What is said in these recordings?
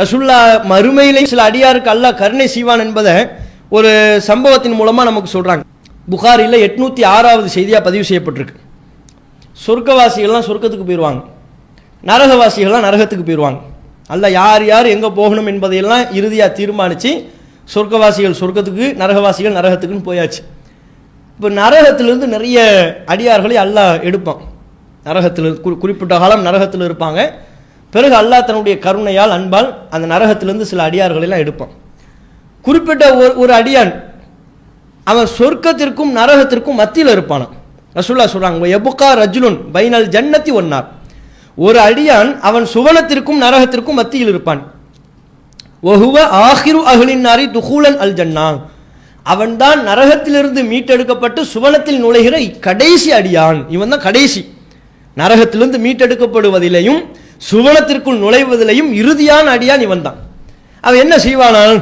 ரசுல்லா மறுமையிலே சில அடியாருக்கு அல்லாஹ் கருணை செய்வான் என்பதை ஒரு சம்பவத்தின் மூலமாக நமக்கு சொல்கிறாங்க புகாரில் எட்நூற்றி ஆறாவது செய்தியாக பதிவு செய்யப்பட்டிருக்கு. சொர்க்கவாசிகள்லாம் சொர்க்கத்துக்கு போயிடுவாங்க நரகவாசிகள்லாம் நரகத்துக்கு போயிடுவாங்க அல்ல யார் யார் எங்கே போகணும் என்பதையெல்லாம் இறுதியாக தீர்மானித்து சொர்க்கவாசிகள் சொர்க்கத்துக்கு நரகவாசிகள் நரகத்துக்குன்னு போயாச்சு. இப்போ நரகத்திலிருந்து நிறைய அடியார்களை அல்லாஹ் எடுப்பான். நரகத்தில் குறி குறிப்பிட்ட காலம் நரகத்தில் இருப்பாங்க. பிறகு அல்லாஹ் தன்னுடைய கருணையால் அன்பால் அந்த நரகத்திலிருந்து சில அடியார்களெல்லாம் எடுப்பான். குறிப்பிட்ட ஒரு ஒரு அடியான் அவன் சொர்க்கத்திற்கும் நரகத்திற்கும் மத்தியில் இருப்பானான் ரசுல்லா சொல்கிறாங்க எபுக்கா ரஜுலுன் பைனல் ஜன்னத்தி ஒன்னார் ஒரு அடியான் அவன் சுவனத்திற்கும் நரகத்திற்கும் மத்தியில் இருப்பான். ஒஹுவ ஆஹிரு அகலின் நாரி துஹூலன் அல் ஜன்னா. அவன்தான் நரகத்திலிருந்து மீட்டெடுக்கப்பட்டு சுவனத்தில் நுழைகிற கடைசி அடியான். இவன் தான் கடைசி. நரகத்திலிருந்து மீட்டெடுக்கப்படுவதிலையும் சுவனத்திற்குள் நுழைவதிலையும் இறுதியான அடியான் இவன் தான் அவன் என்ன செய்வானான்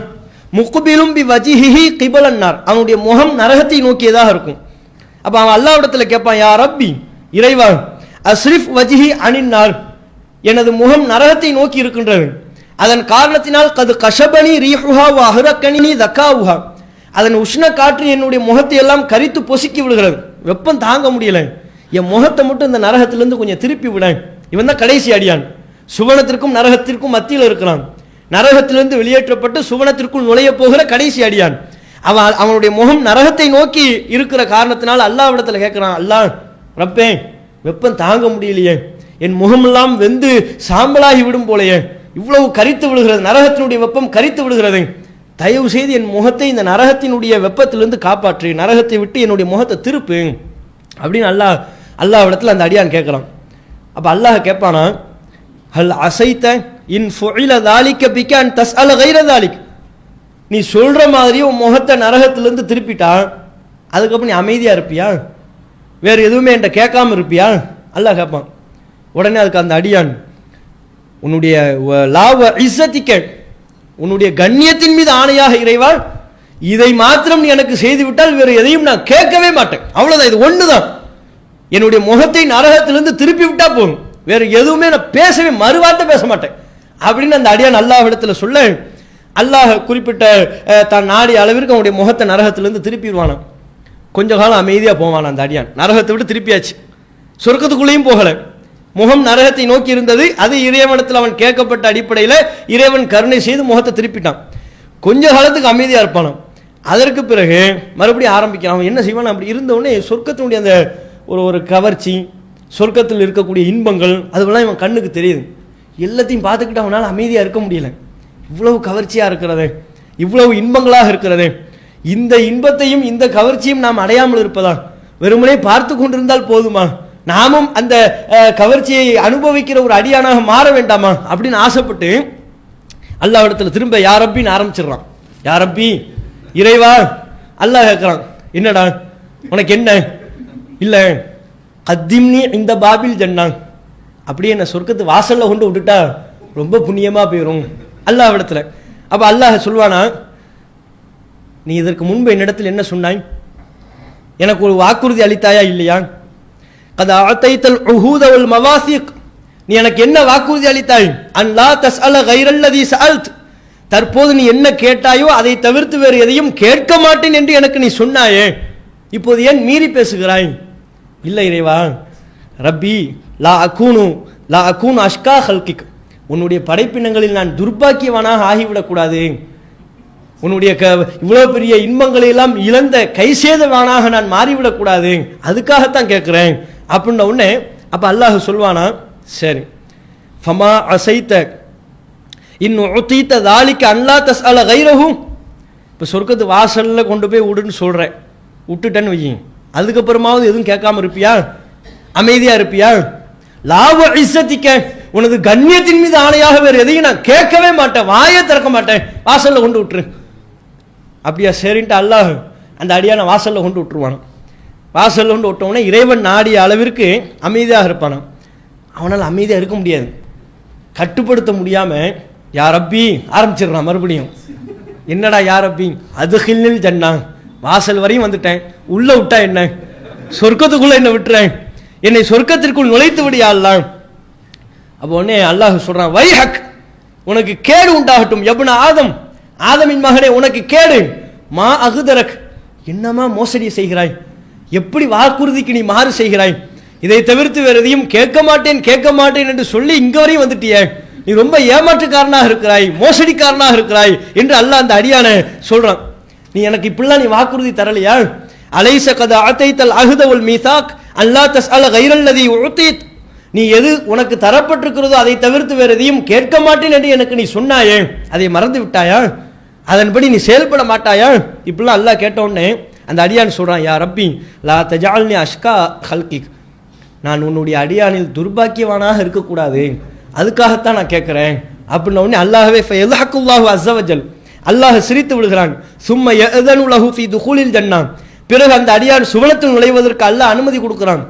முக்குபிலும் பி வஜிஹிஹி கிபலன்னார். அவனுடைய முகம் நரகத்தை நோக்கியதாக இருக்கும். அப்ப அவன் அல்லாவிடத்தில் கேட்பான் யா ரப்பி இறைவா அஸ்ரிஃப் வஜிஹி அணின்னார். எனது முகம் நரகத்தை நோக்கி இருக்கின்றது. அதன் காரணத்தினால் கது கஷபனி ரீஹுஹா வ தக்காவுஹா. அதன் உஷ்ண காற்று என்னுடைய முகத்தை எல்லாம் கரித்து பொசுக்கி விடுகிறது. வெப்பம் தாங்க முடியல. என் முகத்தை மட்டும் இந்த நரகத்திலிருந்து கொஞ்சம் திருப்பி விடேன். இவன் தான் கடைசி அடியான். சுவனத்திற்கும் நரகத்திற்கும் மத்தியில் இருக்கிறான். நரகத்திலிருந்து வெளியேற்றப்பட்டு சுவனத்திற்குள் நுழைய போகிற கடைசி அடியான். அவன் அவனுடைய முகம் நரகத்தை நோக்கி இருக்கிற காரணத்தினால் அல்லாவிடத்தில் கேட்குறான் அல்லாஹ் ரப்பே வெப்பம் தாங்க முடியலையே. என் முகமெல்லாம் வெந்து சாம்பலாகி விடும் போலையே. இவ்வளவு கரித்து விடுகிறது நரகத்தினுடைய வெப்பம் கரித்து விடுகிறது தயவு செய்து என் முகத்தை இந்த நரகத்தினுடைய வெப்பத்திலிருந்து காப்பாற்று. நரகத்தை விட்டு என்னுடைய முகத்தை திருப்பு. அப்படின்னு அல்லாஹ் அல்லாவிடத்தில் அந்த அடியான் கேட்குறான் அப்போ அல்லாஹ் கேட்பானா ஹல் அசைத்த இன் ஃபுஇல தாலிக்க பிக்க அன் தஸ் அல கைர தாலிக். நீ சொல்ற மாதிரி உன் முகத்தை நரகத்திலிருந்து திருப்பிட்டா அதுக்கப்புறம் நீ அமைதியா இருப்பியா? வேற எதுவுமே என்கிட்ட கேட்காம இருப்பியா? அல்லாஹ் கேட்பான். உடனே அதுக்கு அந்த அடியான் உன்னுடைய லாவ இஸ்ஸத்திக்க உன்னுடைய கண்ணியத்தின் மீது ஆணையாக இறைவாள். இதை மாத்திரம் நீ எனக்கு செய்து விட்டால் வேறு எதையும் நான் கேட்கவே மாட்டேன். அவ்வளோதான் இது ஒன்று தான் என்னுடைய முகத்தை நரகத்திலிருந்து திருப்பி விட்டா போதும். வேற எதுவுமே நான் பேசவே மறுவார்த்தை பேச மாட்டேன். அப்படின்னு அந்த அடியான் அல்லாஹ் இடத்துல சொல்ல அல்லாஹ் குறிப்பிட்ட தன் தான் அளவிற்கு அவனுடைய முகத்தை நரகத்திலிருந்து திருப்பிடுவானான் கொஞ்ச காலம் அமைதியாக போவான் அந்த அடியான். நரகத்தை விட்டு திருப்பியாச்சு. சொர்க்கத்துக்குள்ளேயும் போகலை. முகம் நரகத்தை நோக்கி இருந்தது. அது இறைவனத்தில் அவன் கேட்கப்பட்ட அடிப்படையில் இறைவன் கருணை செய்து முகத்தை திருப்பிட்டான். கொஞ்ச காலத்துக்கு அமைதியாக இருப்பானான் அதற்கு பிறகு மறுபடியும் ஆரம்பிக்கிறான். அவன் என்ன செய்வான்? அப்படி இருந்தவுடனே சொர்க்கத்தினுடைய அந்த ஒரு ஒரு கவர்ச்சி சொர்க்கத்தில் இருக்கக்கூடிய இன்பங்கள் அதுவெல்லாம் இவன் கண்ணுக்கு தெரியுது. எல்லாத்தையும் பார்த்துக்கிட்டு அவனால் அமைதியாக இருக்க முடியல. இவ்வளவு கவர்ச்சியாக இருக்கிறது. இவ்வளவு இன்பங்களாக இருக்கிறது. இந்த இன்பத்தையும் இந்த கவர்ச்சியும் நாம் அடையாமல் இருப்பதா வெறுமனே பார்த்து கொண்டிருந்தால் போதுமா? நாமும் அந்த கவர்ச்சியை அனுபவிக்கிற ஒரு அடியானாக மாற வேண்டாமா? அப்படின்னு ஆசைப்பட்டு அல்லாவிடத்தில் திரும்ப யாரப்பின்னு ஆரம்பிச்சிடுறான். யாரப்பி இறைவா அல்லாஹ் கேட்குறான். என்னடா உனக்கு என்ன? இல்லை கத்திம்னி இந்த பாபில் ஜன்னான். அப்படியே என்ன சொர்க்கத்து வாசலில் கொண்டு விட்டுட்டா ரொம்ப புண்ணியமாக போயிடும் அல்லாஹ்விடத்துல அப்போ அல்லாஹ் சொல்வானா நீ இதற்கு முன்பு என்னிடத்தில் என்ன சொன்னாய்? எனக்கு ஒரு வாக்குறுதி அளித்தாயா இல்லையா? கதா அத்தைத்தல் உஹூதவல் மவாசிக். நீ எனக்கு என்ன வாக்குறுதி அளித்தாய்? அன் தஸ் அல கைரல்லதி சால்த் தற்போது நீ என்ன கேட்டாயோ அதை தவிர்த்து வேறு எதையும் கேட்க மாட்டேன் என்று எனக்கு நீ சொன்னாயே. இப்போது ஏன் மீறி பேசுகிறாய்? இல்லை இறைவா. ரப்பி லா அகூனு லா அக்கூன் அஷ்கா ஹல்கிக். உன்னுடைய படைப்பினங்களில் நான் துர்பாக்கியவனாக ஆகிவிடக்கூடாது. உன்னுடைய க இவ்வளோ பெரிய இன்பங்களை எல்லாம் இழந்த கைசேதவானாக நான் மாறிவிடக்கூடாது. அதுக்காகத்தான் கேட்குறேன். அப்படின்ன உடனே அப்போ அல்லாஹ் சொல்வானா? சரி. ஃபமா அசைத்த இன்னும் ஒத்தீத்த தாலிக்கு அல்லா தஸ் அல கைரகும் இப்போ சொர்க்கத்து வாசலில் கொண்டு போய் விடுன்னு சொல்கிறேன் விட்டுட்டேன்னு வையுங்க அதுக்கப்புறமாவது எதுவும் கேட்காம இருப்பியா? அமைதியா இருப்பியா? லாப இசத்திக்க உனது கண்ணியத்தின் மீது ஆணையாக வேறு எதையும் நான் கேட்கவே மாட்டேன். வாயே திறக்க மாட்டேன். வாசல்ல கொண்டு விட்டுரு. அப்படியா? சரின்ட்டு அல்லாஹ் அந்த அடியான வாசல்ல கொண்டு விட்டுருவான் வாசல்ல கொண்டு விட்டவொடனே இறைவன் நாடிய அளவிற்கு அமைதியாக இருப்பான் அவனால் அமைதியாக இருக்க முடியாது. கட்டுப்படுத்த முடியாம யாரப்பி? ஆரம்பிச்சிடுறான் மறுபடியும். என்னடா யாரப்பி? அது ஹில்லில் ஜன்னா. வாசல் வரையும் வந்துட்டேன். உள்ள விட்டா என்ன? சொர்க்கத்துக்குள்ள என்ன விட்டுறேன். என்னை சொர்க்கத்திற்குள் நுழைத்து விடியா அல்லாஹ். அப்போ உடனே அல்லாஹ் சொல்றான் வை ஹக் உனக்கு கேடு உண்டாகட்டும் எப்ன ஆதம். ஆதமின் மகனே உனக்கு கேடு. மா அகுதரக். என்னமா மோசடி செய்கிறாய்? எப்படி வாக்குறுதிக்கு நீ மாறு செய்கிறாய்? இதை தவிர்த்து வேறு எதையும் கேட்க மாட்டேன் கேட்க மாட்டேன் என்று சொல்லி இங்க வரையும் வந்துட்டியே. நீ ரொம்ப ஏமாற்றுக்காரனாக இருக்கிறாய் மோசடிக்காரனாக இருக்கிறாய் என்று அல்லாஹ் அந்த அடியான சொல்றான். நீ எனக்கு இப்படிலாம் நீ வாக்குறுதி தரலையா? அலைச கத அத்தைத்தல் அகுதவல் மீசாக் அல்லா தஸ் அல கைரல்லதி உழுத்தீத் நீ எது உனக்கு தரப்பட்டிருக்கிறதோ அதை தவிர்த்து வேறு எதையும் கேட்க மாட்டேன் என்று எனக்கு நீ சொன்னாயே. அதை மறந்து விட்டாயா? அதன்படி நீ செயல்பட மாட்டாயா? இப்படிலாம் அல்லாஹ் கேட்ட உடனே அந்த அடியான் சொல்கிறான் யா ரப்பி லா தஜால்னி அஷ்கா ஹல்கிக் நான் உன்னுடைய அடியானில் துர்பாக்கியவானாக இருக்கக்கூடாது. அதுக்காகத்தான் நான் கேட்குறேன். அப்படின்ன உடனே அல்லாஹவே எல்லாஹுல்லாஹு அஸ்ஸவஜல் அல்லாஹ் சிரித்து விடுகிறான். சும்மா எதனு லஹு ஃபி துஹூலில் ஜன்னா. பிறகு அந்த அடியான் சுவனத்தில் நுழைவதற்கு அல்லாஹ் அனுமதி கொடுக்குறான்.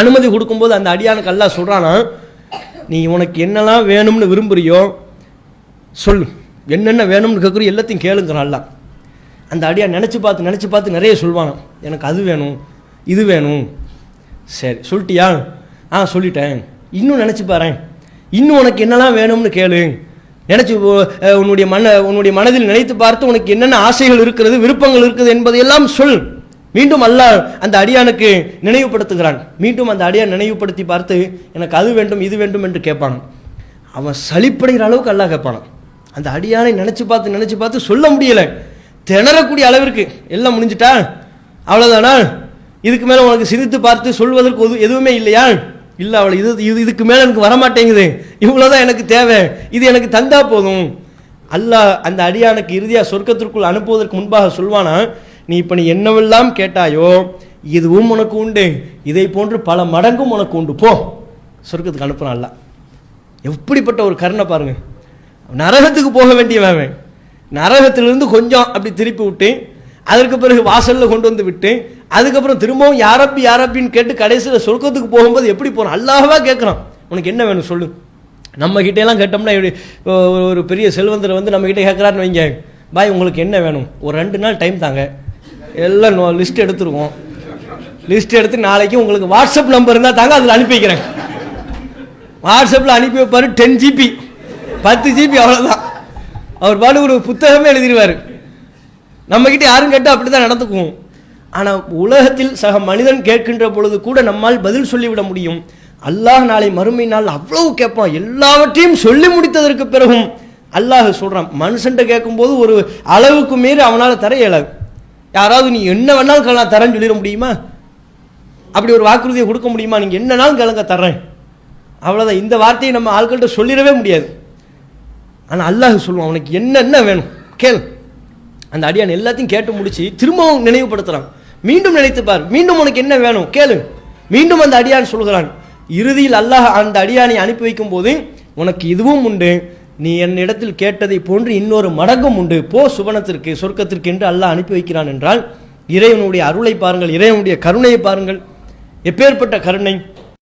அனுமதி கொடுக்கும்போது அந்த அடியானுக்கு அல்லாஹ் சொல்கிறானா நீ உனக்கு என்னெல்லாம் வேணும்னு விரும்புறியோ சொல் என்னென்ன வேணும்னு கேட்குறியோ எல்லாத்தையும் கேளுங்கிறான் அல்லாஹ். அந்த அடியான் நினச்சி பார்த்து நினச்சி பார்த்து நிறைய சொல்வானான் எனக்கு அது வேணும் இது வேணும். சரி சொல்லிட்டியா ஆ சொல்லிட்டேன். இன்னும் நினச்சி பாறேன் இன்னும் உனக்கு என்னெல்லாம் வேணும்னு கேளு. நினச்சி உன்னுடைய மன உன்னுடைய மனதில் நினைத்து பார்த்து உனக்கு என்னென்ன ஆசைகள் இருக்கிறது விருப்பங்கள் இருக்குது என்பதையெல்லாம் சொல். மீண்டும் அல்லாஹ் அந்த அடியானுக்கு நினைவுபடுத்துகிறான். மீண்டும் அந்த அடியான் நினைவுபடுத்தி பார்த்து எனக்கு அது வேண்டும் இது வேண்டும் என்று கேட்பான். அவன் சலிப்படைகிற அளவுக்கு அல்லாஹ் கேட்பானான். அந்த அடியானை நினச்சி பார்த்து நினச்சி பார்த்து சொல்ல முடியலை. திணறக்கூடிய அளவிற்கு எல்லாம் முடிஞ்சிட்டா? அவ்வளோதானா இதுக்கு மேலே உனக்கு சிரித்து பார்த்து சொல்வதற்கு எதுவுமே இல்லையா? இல்லை அவளை இது இது இதுக்கு மேலே எனக்கு வரமாட்டேங்குது. இவ்வளோதான் எனக்கு தேவை. இது எனக்கு தந்தா போதும். அல்லாஹ் அந்த அடியானுக்கு இறுதியாக சொர்க்கத்திற்குள் அனுப்புவதற்கு முன்பாக சொல்வானா நீ இப்போ நீ என்னவெல்லாம் கேட்டாயோ இதுவும் உனக்கு உண்டு. இதை போன்று பல மடங்கும் உனக்கு உண்டு. போ. சொர்க்கத்துக்கு அனுப்புறான் அல்ல எப்படிப்பட்ட ஒரு கருணை பாருங்க. நரகத்துக்கு போக வேண்டியவன் அவன். நரகத்திலிருந்து கொஞ்சம் அப்படி திருப்பி விட்டு அதற்கு பிறகு வாசலில் கொண்டு வந்து விட்டு அதுக்கப்புறம் திரும்பவும் யாரப்பி யாரப்பின்னு கேட்டு கடைசியில் சொர்க்கத்துக்கு போகும்போது எப்படி போகிறோம் அல்லாஹ்வா கேட்குறான் உனக்கு என்ன வேணும் சொல்லு. நம்ம கிட்டேலாம் கேட்டோம்னா இப்படி ஒரு பெரிய செல்வந்தர் வந்து நம்ம கேட்குறாருன்னு வைங்க. பாய் உங்களுக்கு என்ன வேணும்? ஒரு ரெண்டு நாள் டைம் தாங்க. எல்லாம் லிஸ்ட் எடுத்துருவோம். லிஸ்ட் எடுத்து நாளைக்கு உங்களுக்கு வாட்ஸ்அப் நம்பர் இருந்தால் தாங்க அதில் அனுப்பி வைக்கிறேன். வாட்ஸ்அப்பில் அனுப்பி வைப்பார் டென் ஜிபி பத்து ஜிபி அவ்வளோதான் அவர் பாடு ஒரு புத்தகமே எழுதிடுவார் நம்மக்கிட்ட யாரும் கேட்டால் அப்படி தான் நடந்துக்குவோம் ஆனால் உலகத்தில் சக மனிதன் கேட்கின்ற பொழுது கூட நம்மால் பதில் சொல்லிவிட முடியும். அல்லாஹ் நாளை மறுமை நாள் அவ்வளவு கேட்பான். எல்லாவற்றையும் சொல்லி முடித்ததற்கு பிறகும் அல்லாஹ் சொல்கிறான் மனுஷன்ட்ட கேட்கும்போது ஒரு அளவுக்கு மீறி அவனால் தர இயலாது யாராவது நீ என்ன வேணாலும் கேள- தரேன்னு சொல்லிட முடியுமா? அப்படி ஒரு வாக்குறுதியை கொடுக்க முடியுமா? நீங்கள் என்னனாலும் கலங்க தர்றேன். அவ்வளோதான் இந்த வார்த்தையை நம்ம ஆட்கள்கிட்ட சொல்லிடவே முடியாது. ஆனால் அல்லாஹ் சொல்லுவான் உனக்கு என்னென்ன வேணும்? கேள். அந்த அடியான் எல்லாத்தையும் கேட்டு முடிச்சு திரும்பவும் நினைவுபடுத்துகிறான் மீண்டும் நினைத்துப்பார் மீண்டும் உனக்கு என்ன வேணும்? கேளு. மீண்டும் அந்த அடியான் சொல்கிறான் இறுதியில் அல்லாஹ் அந்த அடியானை அனுப்பி வைக்கும் போது உனக்கு இதுவும் உண்டு. நீ என்னிடத்தில் கேட்டதை போன்று இன்னொரு மடங்கும் உண்டு. போ சுவனத்திற்கு சொர்க்கத்திற்கு என்று அல்லாஹ் அனுப்பி வைக்கிறான் என்றால் இறைவனுடைய அருளை பாருங்கள் இறைவனுடைய கருணையை பாருங்கள். எப்பேற்பட்ட கருணை?